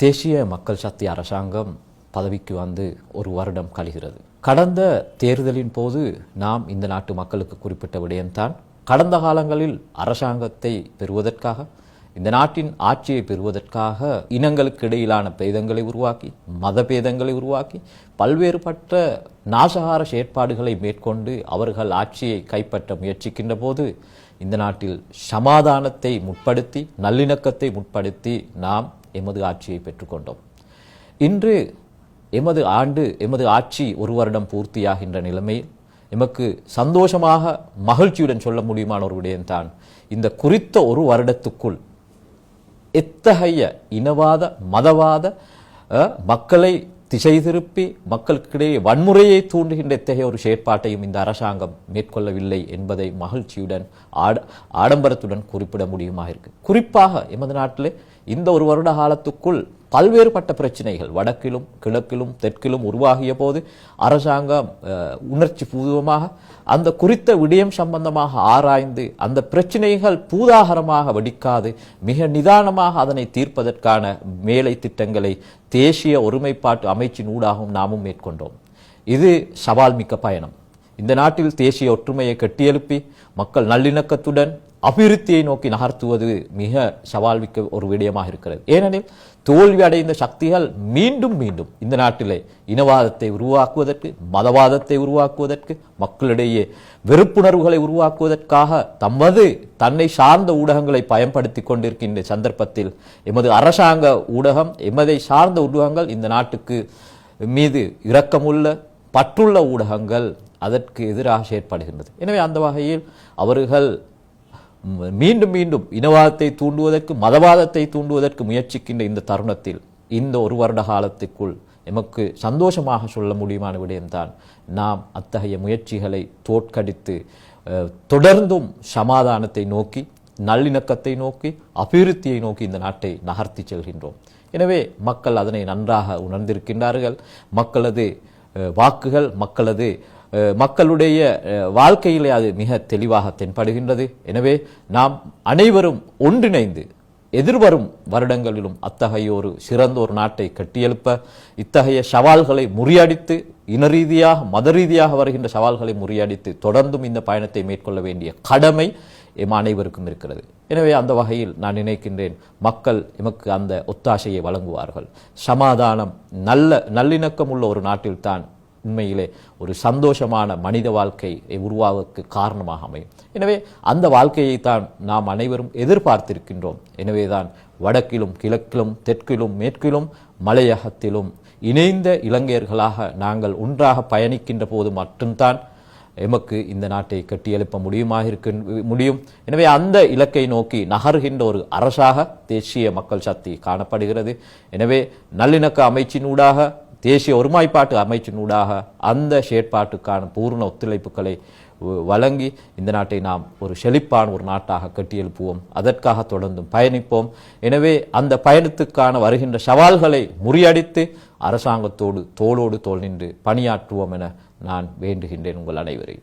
தேசிய மக்கள் சக்தி அரசாங்கம் பதவிக்கு வந்து ஒரு வருடம் கழிகிறது. கடந்த தேர்தலின் போது நாம் இந்த நாட்டு மக்களுக்கு குறிப்பிட்ட விடயம்தான். கடந்த காலங்களில் அரசாங்கத்தை பெறுவதற்காக இந்த நாட்டின் ஆட்சியை பெறுவதற்காக இனங்களுக்கு இடையிலான பேதங்களை உருவாக்கி மத பேதங்களை உருவாக்கி பல்வேறுபட்ட நாசகார செயற்பாடுகளை மேற்கொண்டு அவர்கள் ஆட்சியை கைப்பற்ற முயற்சிக்கின்ற போது இந்த நாட்டில் சமாதானத்தை முற்படுத்தி நல்லிணக்கத்தை முற்படுத்தி நாம் எமது ஆட்சியை பெற்றுக்கொண்டோம். இன்று எமது ஆண்டு எமது ஆட்சி ஒரு வருடம் பூர்த்தியாகின்ற நிலைமையில் எமக்கு சந்தோஷமாக மகிழ்ச்சியுடன் சொல்ல முடியுமான ஒரு விடயம்தான். இந்த குறித்த ஒரு வருடத்துக்குள் எத்தகைய இனவாத மதவாத மக்களை திசை திருப்பி மக்களுக்கிடையே வன்முறையை தூண்டுகின்ற இத்தகைய ஒரு செயற்பாட்டையும் இந்த அரசாங்கம் மேற்கொள்ளவில்லை என்பதை மகிழ்ச்சியுடன் ஆட ஆடம்பரத்துடன் குறிப்பிட முடியுமாக இருக்கு குறிப்பாக எமது நாட்டிலே இந்த ஒரு வருட காலத்துக்குள் பல்வேறுபட்ட பிரச்சனைகள் வடக்கிலும் கிழக்கிலும் தெற்கிலும் உருவாகிய போது அரசாங்கம் உணர்ச்சி பூர்வமாக அந்த குறித்த விடயம் சம்பந்தமாக ஆராய்ந்து அந்த பிரச்சனைகள் பூதாகரமாக வெடிக்காது மிக நிதானமாக அதனை தீர்ப்பதற்கான மேலை திட்டங்களை தேசிய ஒருமைப்பாட்டு அமைச்சின் ஊடாகவும் நாமும் மேற்கொண்டோம். இது சவால் மிக்க பயணம். இந்த நாட்டில் தேசிய ஒற்றுமையை கட்டியெழுப்பி மக்கள் நல்லிணக்கத்துடன் அபிவிருத்தியை நோக்கி நகர்த்துவது மிக சவால் மிக்க ஒரு விடயமாக இருக்கிறது. ஏனெனில் தோல்வி அடைந்த சக்திகள் மீண்டும் மீண்டும் இந்த நாட்டிலே இனவாதத்தை உருவாக்குவதற்கு மதவாதத்தை உருவாக்குவதற்கு மக்களிடையே வெறுப்புணர்வுகளை உருவாக்குவதற்காக தமது தன்னை சார்ந்த ஊடகங்களை பயன்படுத்தி கொண்டிருக்கின்ற சந்தர்ப்பத்தில் எமது அரசாங்க ஊடகம் எமதை சார்ந்த ஊடகங்கள் இந்த நாட்டுக்கு மீது இரக்கமுள்ள பற்றுள்ள ஊடகங்கள் அதற்கு எதிராக செயற்படுகின்றது. எனவே அந்த வகையில் அவர்கள் மீண்டும் மீண்டும் இனவாதத்தை தூண்டுவதற்கு மதவாதத்தை தூண்டுவதற்கு முயற்சிக்கின்ற இந்த தருணத்தில் இந்த ஒரு வருட காலத்துக்குள் எமக்கு சந்தோஷமாக சொல்ல முடியுமான விடயம்தான் நாம் அத்தகைய முயற்சிகளை தோற்கடித்து தொடர்ந்தும் சமாதானத்தை நோக்கி நல்லிணக்கத்தை நோக்கி அபிவிருத்தியை நோக்கி இந்த நாட்டை நகர்த்தி செல்கின்றோம். எனவே மக்கள் அதனை நன்றாக உணர்ந்திருக்கின்றார்கள். மக்களது வாக்குகள் மக்களது மக்களுடைய வாழ்க்கையிலே அது மிக தெளிவாக தென்படுகின்றது. எனவே நாம் அனைவரும் ஒன்றிணைந்து எதிர்வரும் வருடங்களிலும் அத்தகைய ஒரு சிறந்த ஒரு நாட்டை கட்டியெழுப்ப இத்தகைய சவால்களை முறியடித்து இன ரீதியாக மத ரீதியாக வருகின்ற சவால்களை முறியடித்து தொடர்ந்தும் இந்த பயணத்தை மேற்கொள்ள வேண்டிய கடமை எம் அனைவருக்கும் இருக்கிறது. எனவே அந்த வகையில் நான் நினைக்கின்றேன் மக்கள் எமக்கு அந்த ஒத்தாசையை வழங்குவார்கள். சமாதானம் நல்ல நல்லிணக்கம் உள்ள ஒரு நாட்டில்தான் உண்மையிலே ஒரு சந்தோஷமான மனித வாழ்க்கை உருவாவதற்கு காரணமாக அமையும். எனவே அந்த வாழ்க்கையை தான் நாம் அனைவரும் எதிர்பார்த்திருக்கின்றோம். எனவேதான் வடக்கிலும் கிழக்கிலும் தெற்கிலும் மேற்கிலும் மலையகத்திலும் இணைந்த இலங்கையர்களாக நாங்கள் ஒன்றாக பயணிக்கின்ற போது மட்டும்தான் எமக்கு இந்த நாட்டை கட்டியெழுப்ப முடியுமாக இருக்க முடியும். எனவே அந்த இலக்கை நோக்கி நகர்கின்ற ஒரு அரசாக தேசிய மக்கள் சக்தி காணப்படுகிறது. எனவே நல்லிணக்க அமைச்சினூடாக தேசிய ஒருமைப்பாட்டு அமைச்சினூடாக அந்த செயற்பாட்டுக்கான பூர்ண ஒத்துழைப்புகளை வ- வழங்கி இந்த நாட்டை நாம் ஒரு செழிப்பான ஒரு நாட்டாக கட்டியெழுப்புவோம். அதற்காக தொடர்ந்தும் பயணிப்போம். எனவே அந்த பயணத்துக்கான வருகின்ற சவால்களை முறியடித்து அரசாங்கத்தோடு தோளோடு தோல் நின்று பணியாற்றுவோம் என நான் வேண்டுகின்றேன் உங்கள் அனைவரையும்.